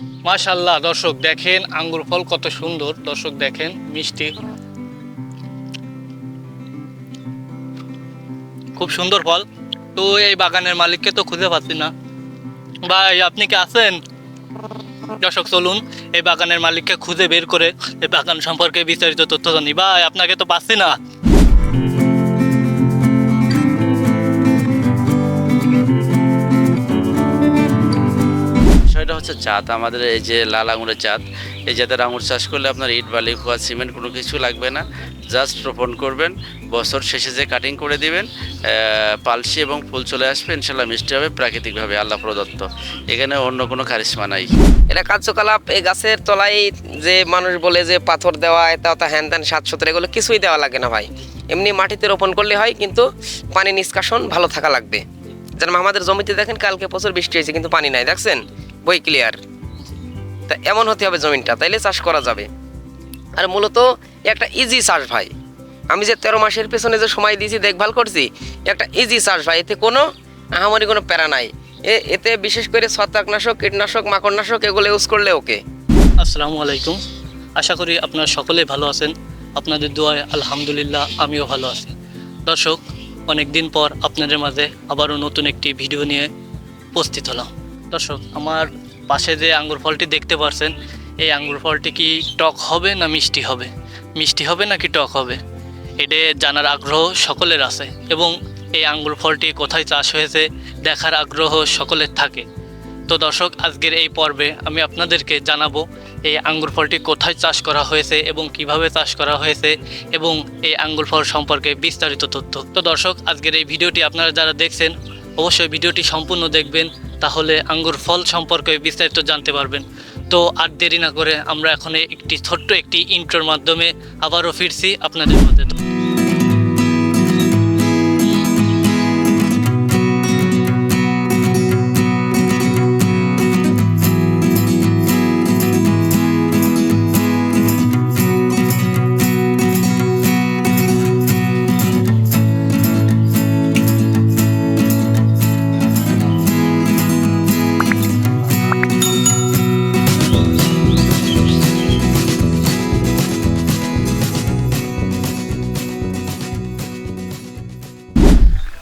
মাশাল্লাহ, দর্শক দেখেন, আঙ্গুর ফল কত সুন্দর। দর্শক দেখেন, মিষ্টি। খুব সুন্দর ফল। তো এই বাগানের মালিককে তো খুঁজে পাচ্ছি না। ভাই, আপনি কি আছেন? দর্শক, চলুন, এই বাগানের মালিককে খুঁজে বের করে এই বাগান সম্পর্কে বিস্তারিত তথ্য জানি। ভাই, আপনাকে তো পাচ্ছি না। হচ্ছে জাত আমাদের এই যে লাল আঙুরের জাত এই জাতের আঙুর চাষ করলে আপনার ইট, বালি, খোয়া, সিমেন্ট কোনো কিছু লাগবে না। জাস্ট রোপণ করবেন, বছর শেষে যে কাটিং করে দিবেন পালসি এবং ফুল চলে আসবে ইনশাল্লাহ মিষ্টি হবে, প্রাকৃতিকভাবে, আল্লাহ প্রদত্ত। এখানে অন্য কোনো কারিশমা নাই। এটা কার্যকলাপ এই গাছের তলায় যে মানুষ বলে যে পাথর দেওয়া, এটা তা হ্যান ত্যান, সাত সত্তর, এগুলো কিছুই দেওয়া লাগে না ভাই। এমনি মাটিতে রোপণ করলে হয়, কিন্তু পানি নিষ্কাশন ভালো থাকা লাগবে। যেন আমাদের জমিতে দেখেন, কালকে প্রচুর বৃষ্টি হয়েছে, কিন্তু পানি নাই, দেখছেন? বই ক্লিয়ার তা এমন হতে হবে জমিনটা, তাইলে চাষ করা যাবে। আর মূলত একটা ইজি চাষ ভাই। আমি যে তেরো মাসের পেছনে যে সময় দিয়েছি, দেখভাল করছি, একটা ইজি চাষ ভাই। এতে কোনো আহামরি কোনো প্যারা নাই। এ, এতে বিশেষ করে ছত্রাকনাশক, কীটনাশক, মাকড়নাশক, এগুলো ইউজ করলে ওকে আসসালামু আলাইকুম। আশা করি আপনারা সকলেই ভালো আছেন। আপনাদের দোয়ায় আলহামদুলিল্লাহ আমিও ভালো আছি। দর্শক অনেক দিন পর আপনাদের মাঝে আবারও নতুন একটি ভিডিও নিয়ে উপস্থিত হলাম। দর্শক, আমার পাশে যে আঙ্গুর ফলটি দেখতে পারছেন, এই আঙ্গুর ফলটি কি টক হবে না মিষ্টি হবে? মিষ্টি হবে নাকি টক হবে? এটা জানার আগ্রহ সকলের আছে এবং এই আঙ্গুর ফলটি কোথায় চাষ হয়েছে দেখার আগ্রহ সকলের থাকে। তো দর্শক, আজকের এই পর্বে আমি আপনাদেরকে জানাব এই আঙ্গুর ফলটি কোথায় চাষ করা হয়েছে এবং কীভাবে চাষ করা হয়েছে এবং এই আঙ্গুর ফল সম্পর্কে বিস্তারিত তথ্য। তো দর্শক, আজকের এই ভিডিওটি আপনারা যারা দেখছেন, অবশ্যই ভিডিওটি সম্পূর্ণ দেখবেন। তাহলে আঙ্গুর ফল সম্পর্কে বিস্তারিত জানতে পারবেন। তো আর দেরি না করে আমরা এখন একটি ছোট্ট একটি ইন্ট্রোর মাধ্যমে আবারও ফিরছি আপনাদের মধ্যে।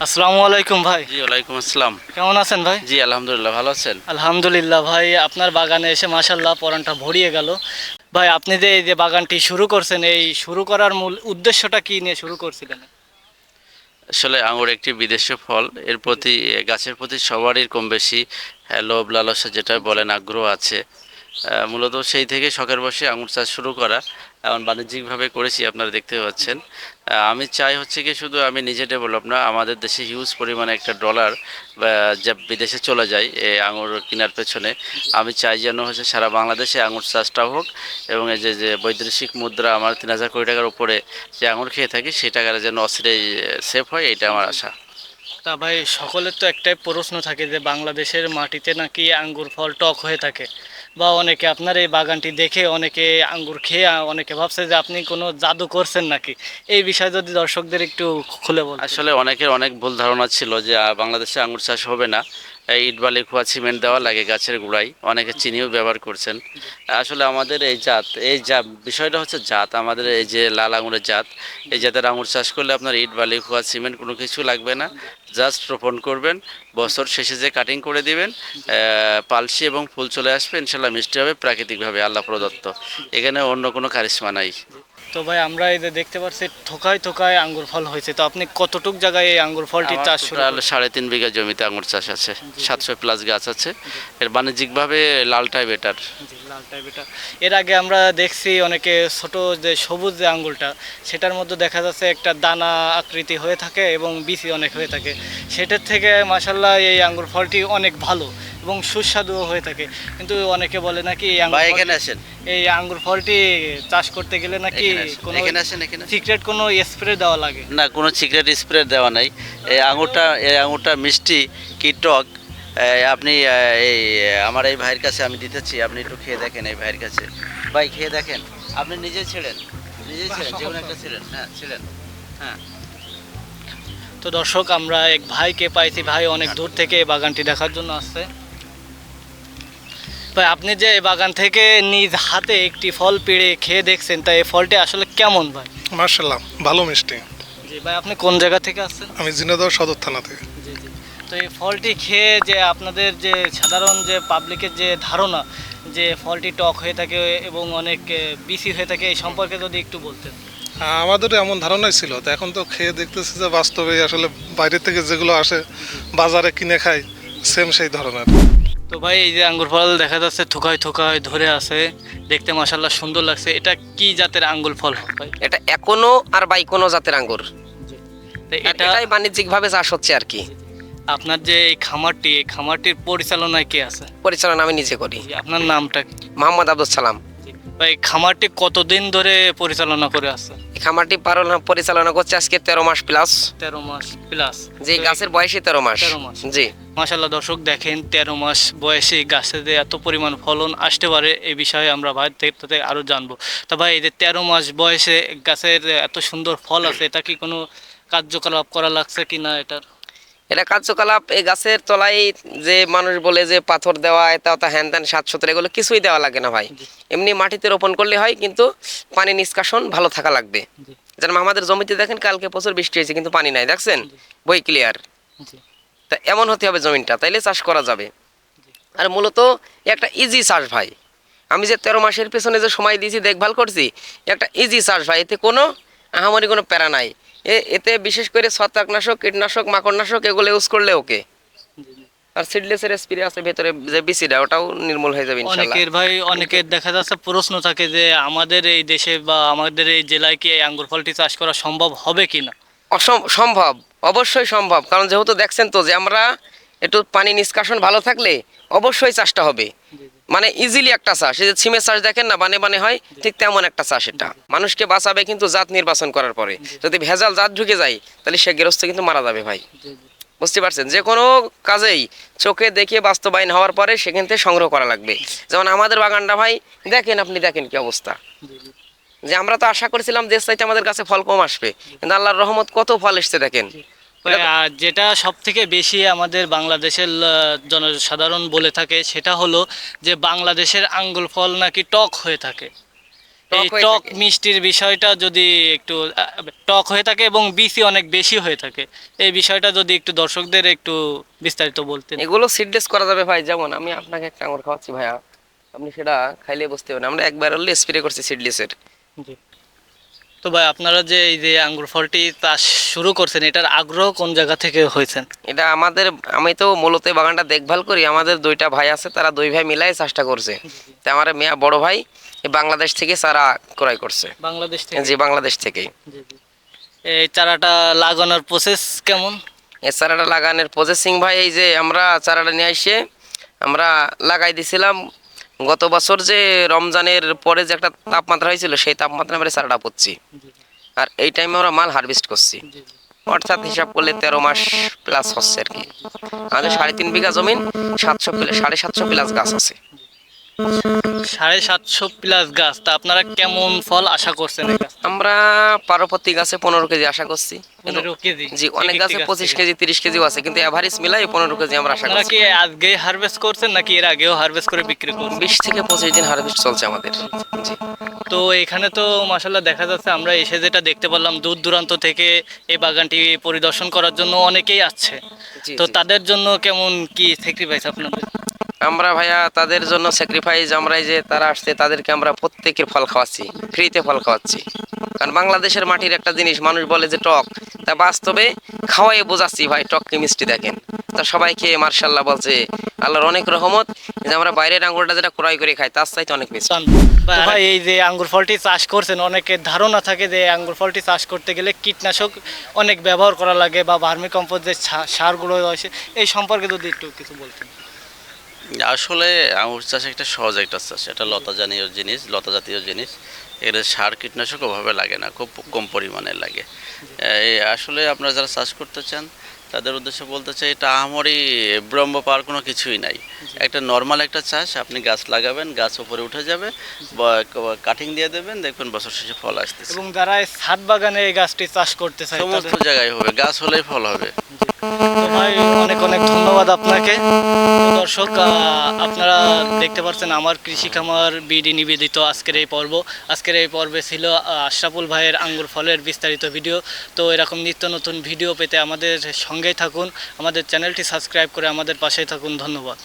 আসসালামু আলাইকুম ভাই। জি ওয়ালাইকুম আসসালাম। কেমন আছেন ভাই? জি আলহামদুলিল্লাহ ভালো আছেন? আলহামদুলিল্লাহ ভাই আপনার বাগানে এসে মাসাল্লাহ পরানটা ভরিয়ে গেল। ভাই আপনি যে এই যে বাগানটি শুরু করছেন এই শুরু করার মূল উদ্দেশ্যটা কি নিয়ে শুরু করছিলেন? আসলে আঙুর একটি বিদেশি ফল। এর প্রতি গাছের প্রতি সবারই কম বেশি হ্যাঁ, লোভ লালসা যেটা বলেন আগ্রহ আছে। মূলত সেই থেকে শখের বসে আঙুর চাষ শুরু করা, এখন বাণিজ্যিকভাবে করেছি, আপনারা দেখতে পাচ্ছেন। আমি চাই হচ্ছে কি শুধু আমি নিজে ডেভেলপ না, আমাদের দেশে হিউজ পরিমাণে একটা ডলার যা বিদেশে চলে যায় এই আঙুর কেনার পেছনে। আমি চাই যেন হচ্ছে সারা বাংলাদেশে আঙুর চাষটা হোক, এবং এই যে যে বৈদেশিক মুদ্রা আমার তিন হাজার কোটি টাকার উপরে যে আঙুর খেয়ে থাকি, সেই টাকাটা যেন অস্থিরাই সেফ হয় এটা আমার আশা। তা ভাই, সকলের তো একটাই প্রশ্ন থাকে যে, বাংলাদেশের মাটিতে নাকি আঙ্গুর ফল টক হয়ে থাকে? বা অনেকে আপনার এই বাগানটি দেখে অনেকে আঙ্গুর খেয়ে অনেকে ভাবছে যে আপনি কোনো জাদু করছেন নাকি? এই বিষয়ে যদি দর্শকদের একটু খুলে বল আসলে অনেকের অনেক ভুল ধারণা ছিল যে বাংলাদেশে আঙ্গুর চাষ হবে না। ইট বালি খোয়া সিমেন্ট দেওয়া লাগে গাছের গোড়ায়। অনেকে চিনিও ব্যবহার করছেন। আসলে আমাদের এই জাত, এই যা, বিষয়টা হচ্ছে জাত, আমাদের এই যে লাল আঙুরের জাত, এই জাতের আঙুর চাষ করলে আপনার ইট বালি খোয়া সিমেন্ট কোনো কিছু লাগবে না। জাস্ট রোপণ করবেন, বছর শেষে যে কাটিং করে দিবেন পালসি এবং ফুল চলে আসবে, ইনশাল্লাহ মিষ্টি হবে, প্রাকৃতিকভাবে, আল্লাহ প্রদত্ত। এখানে অন্য কোনো কারিশমা নাই। তো ভাই আমরা এই যে দেখতে পাচ্ছি থোকায় থোকায় আঙ্গুর ফল হয়েছে। তো আপনি কতটুক জায়গায় এই আঙ্গুর ফলটি চাষ শুরু সাড়ে তিন বিঘা জমিতে আঙুর চাষ আছে সাতশো প্লাস গাছ আছে। এর বাণিজ্যিকভাবে লালটাই বেটার লালটাই বেটা এর আগে আমরা দেখছি অনেকে ছোট যে সবুজ যে আঙ্গুরটা সেটার মধ্যে দেখা যাচ্ছে একটা দানা আকৃতি হয়ে থাকে এবং বিচি অনেক হয়ে থাকে। সেটার থেকে মাসাল্লাহ এই আঙ্গুর ফলটি অনেক ভালো। এবং সুস্বাদুও হয়ে থাকে। কিন্তু অনেকে বলে নাকি এই আঙ্গুর ভাই ফল- এখানে আসেন। এই আঙ্গুর ফলটি চাষ করতে গেলে নাকি এখানে আসেন, কোনো এখানে আসেন এখানে আসেন। সিক্রেট কোনো স্প্রে দেওয়া লাগে? না কোনো সিক্রেট স্প্রে দেওয়া নাই। এই আঙুরটা এই আঙুরটা মিষ্টি কি টক? এই আপনি আহ, এই আমার এই ভাইয়ের কাছে আমি দিতেছি আপনি একটু খেয়ে দেখেন এই ভাইয়ের কাছে। ভাই খেয়ে দেখেন। আপনি নিজে ছিলেন নিজে ছিলেন যে কোনো একটা ছিলেন হ্যাঁ ছিলেন। হ্যাঁ। তো দর্শক আমরা এক ভাইকে পাইছি। ভাই অনেক দূর থেকে এই বাগানটি দেখার জন্য আসছে। ভাই আপনি যে এই বাগান থেকে নিজ হাতে একটি ফল পেড়ে খেয়ে দেখছেন তা এই ফলটি আসলে কেমন ভাই? মার্শাল্লাহ ভালো মিষ্টি। জি ভাই আপনি কোন জায়গা থেকে আসছেন? আমি জিনাদহ সদর থানা থেকে। জি জি। তো এই ফলটি খেয়ে যে আপনাদের যে সাধারণ যে পাবলিকের যে ধারণা যে ফলটি টক হয়ে থাকে এবং অনেক বিসি হয়ে থাকে এই সম্পর্কে যদি একটু বলতেন। আমাদের এমন ধারণাই ছিল তো এখন তো খেয়ে দেখতেছি যে বাস্তবে আসলে বাইরে থেকে যেগুলো আসে বাজারে কিনে খাই সেম সেই ধরনের। তো ভাই এই যে আঙ্গুর ফল দেখা যাচ্ছে থোকায় থোকায় ধরে আছে। দেখতে মাসাল্লাহ সুন্দর লাগছে। এটা কি জাতের আঙ্গুর ফল ভাই? এটা এখনও আর বাইকোনো জাতের আঙ্গুর। এটাই বাণিজ্যিকভাবে চাষ হচ্ছে আর কি। আপনার যে এই খামারটি এই খামারটির পরিচালনায় কে আছে? পরিচালনা আমি নিজে করি। আপনার নামটা মোহাম্মদ আব্দুল সালাম। ভাই খামারটি কতদিন ধরে পরিচালনা করে আছে? এই খামারটি পরিচালনা করছে আজকে তেরো মাস প্লাস তেরো মাস প্লাস যে গাছের বয়সই তেরো মাস। 13 মাস। জি। মাশাল্লাহ দর্শক দেখেন তেরো মাস বয়সে গাছে যে এত পরিমাণ ফলন আসতে পারে এই বিষয়ে আমরা ভাই থেকে আরও জানব। তা ভাই এই যে তেরো মাস বয়সে গাছের এত সুন্দর ফল আছে এটা কি কোনো কার্যকলাপ করা লাগছে কি না এটার? এটা কার্যকলাপ এই গাছের তলায় যে মানুষ বলে যে পাথর দেওয়া এটা ওটা হ্যান ত্যান সাত সত্তর এগুলো কিছুই দেওয়া লাগে না ভাই। এমনি মাটিতে রোপণ করলে হয় কিন্তু পানি নিষ্কাশন ভালো থাকা লাগবে। জি। যেমন আমাদের জমিতে দেখেন কালকে প্রচুর বৃষ্টি হয়েছে কিন্তু পানি নাই দেখছেন? বই ক্লিয়ার তা এমন হতে হবে জমিনটা তাইলে চাষ করা যাবে। আর মূলত একটা ইজি চাষ ভাই। আমি যে তেরো মাসের পেছনে যে সময় দিয়েছি দেখভাল করছি একটা ইজি চাষ ভাই এতে কোনো আহামরি কোনো প্যারা নাই। এতে বিশেষ করে ছত্রাকনাশক কীটনাশক মাকড়নাশক এগুলো ইউজ করলে ওকে। আর সিডলেসের স্প্রে আছে ভেতরে যে বিসিটা ওটাও নির্মূল হয়ে যাবে ইনশাল্লাহ। অনেকের ভাই অনেকের দেখা যাচ্ছে প্রশ্ন থাকে যে আমাদের এই দেশে বা আমাদের এই জেলায় কি এই আঙ্গুর ফলটি চাষ করা সম্ভব হবে কি না অসম সম্ভব অবশ্যই সম্ভব। কারণ যেহেতু দেখছেন তো যে আমরা একটু পানি নিষ্কাশন ভালো থাকলে অবশ্যই চাষটা হবে। মানে ইজিলি একটা চাষ। এই যে সিমের চাষ দেখেন না বানে বানে হয় ঠিক তেমন একটা চাষ এটা। মানুষকে বাঁচাবে কিন্তু জাত নির্বাচন করার পরে। যদি ভেজাল জাত ঢুকে যায় তাহলে সে গৃহস্থ কিন্তু মারা যাবে ভাই। বুঝতে পারছেন? যে কোনো কাজেই চোখে দেখে বাস্তবায়ন হওয়ার পরে সেখান থেকে সংগ্রহ করা লাগবে। যেমন আমাদের বাগানটা ভাই দেখেন আপনি দেখেন কি অবস্থা। যে আমরা তো আশা করেছিলাম দেশ চাইতে আমাদের কাছে ফল কম আসবে। কিন্তু আল্লাহর রহমত কত ফল এসছে দেখেন। যেটা সব থেকে বেশি আমাদের বাংলাদেশের জনসাধারণ বলে থাকে সেটা হলো যে বাংলাদেশের আঙ্গুল ফল নাকি টক হয়ে থাকে। এই টক মিষ্টির বিষয়টা যদি একটু টক হয়ে থাকে এবং বিসি অনেক বেশি হয়ে থাকে। এই বিষয়টা যদি একটু দর্শকদের একটু বিস্তারিত বলতেন। এগুলো সিডলেস করা যাবে ভাই। যেমন আমি আপনাকে একটা আঙুর খাওয়াচ্ছি ভাইয়া। আপনি সেটা খাইলে বুঝতে পারেন আমরা একবার হলে স্প্রে করছি সিডলেসের জি। তো ভাই আপনারা যে এই যে আঙ্গুর ফলটি চাষ শুরু করছেন এটার আগ্রহ কোন জায়গা থেকে হয়েছেন? এটা আমাদের আমি তো মূলত বাগানটা দেখভাল করি। আমাদের দুইটা ভাই আছে তারা দুই ভাই মিলাই চাষটা করছে। তা আমার মেয়া বড় ভাই বাংলাদেশ থেকে চারা ক্রয় করছে। বাংলাদেশ থেকে? জি বাংলাদেশ থেকেই। এই চারাটা লাগানোর প্রসেস কেমন? এই চারাটা লাগানোর প্রসেসিং ভাই এই যে আমরা চারাটা নিয়ে এসে আমরা লাগাই দিছিলাম গত বছর যে রমজানের পরে যে একটা তাপমাত্রা হয়েছিল, সেই তাপমাত্রা আমরা সারাটা পড়ছি। আর এই টাইমে আমরা মাল হারভেস্ট করছি। অর্থাৎ হিসাব করলে তেরো মাস প্লাস হচ্ছে আর কি। আমাদের সাড়ে তিন বিঘা জমিন, সাতশো সাড়ে সাতশো প্লাস গাছ আছে। সাড়ে সাতশো প্লাস গাছ। তা আপনারা কেমন ফল আশা করছেন আমরা পারপত্তি গাছে পনেরো কেজি আশা করছি। পনেরো কেজি জি অনেক গাছে পঁচিশ কেজি তিরিশ কেজিও আছে কিন্তু এভারেজ মিলাই পনেরো কেজি আমরা আশা করছি। কি আজকে হারভেস্ট করছেন নাকি এর আগেও হারভেস্ট করে বিক্রি করছেন? বিশ থেকে পঁচিশ দিন হারভেস্ট চলছে আমাদের জি। তো এখানে তো মাসাল্লাহ দেখা যাচ্ছে আমরা এসে যেটা দেখতে পারলাম দূর দূরান্ত থেকে এই বাগানটি পরিদর্শন করার জন্য অনেকেই আসছে। তো তাদের জন্য কেমন কি স্যাক্রিফাইস আপনাদের? আমরা ভাইয়া তাদের জন্য স্যাক্রিফাইস আমরা যে তারা আসছে তাদেরকে আমরা প্রত্যেকের ফল খাওয়াচ্ছি ফ্রিতে ফল খাওয়াচ্ছি। কারণ বাংলাদেশের মাটির একটা জিনিস মানুষ বলে যে টক তা বাস্তবে খাওয়াই বোঝাচ্ছি ভাই টক কি মিষ্টি দেখেন। তা সবাইকে মার্শাল্লাহ বলছে আল্লাহর অনেক রহমত যে আমরা বাইরের আঙ্গুরটা যেটা ক্রয় করে খাই তার চাইতে অনেক মিষ্টি ভাই এই যে আঙ্গুর ফলটি চাষ করছেন অনেকের ধারণা থাকে যে আঙ্গুর ফলটি চাষ করতে গেলে কীটনাশক অনেক ব্যবহার করা লাগে বা ভার্মি কম্পোস্ট যে সারগুলো রয়েছে এই সম্পর্কে যদি একটু কিছু বলতেন। আসলে আঙুর চাষ একটা সহজ একটা চাষ। এটা লতা জাতীয় জিনিস লতা জাতীয় জিনিস। এর সার কীটনাশক ওভাবে লাগে না খুব কম পরিমাণে লাগে। এই আসলে আপনারা যারা চাষ করতে চান তাদের উদ্দেশ্যে বলতে চাই এটা আমারই ব্রহ্ম পাওয়ার কোনো কিছুই নাই। একটা নর্মাল একটা চাষ আপনি গাছ লাগাবেন গাছ উপরে উঠে যাবে কাটিং দিয়ে দেবেন দেখবেন বছর শেষে ফল আসতেছে। এবং যারা ছাদ বাগানে এই গাছটি চাষ করতে চায় সমস্ত জায়গায় হবে গাছ হলেই ফল হবে। ভাই অনেক অনেক ধন্যবাদ আপনাকে। দর্শক আপনারা দেখতে পাচ্ছেন আমার কৃষি খামার বিডি নিবেদিত আজকের এই পর্ব। আজকের এই পর্বে ছিল আশরাফুল ভাইয়ের আঙ্গুর ফলের বিস্তারিত ভিডিও। তো এরকম নিত্য নতুন ভিডিও পেতে আমাদের সঙ্গেই থাকুন। আমাদের চ্যানেলটি সাবস্ক্রাইব করে আমাদের পাশেই থাকুন। ধন্যবাদ।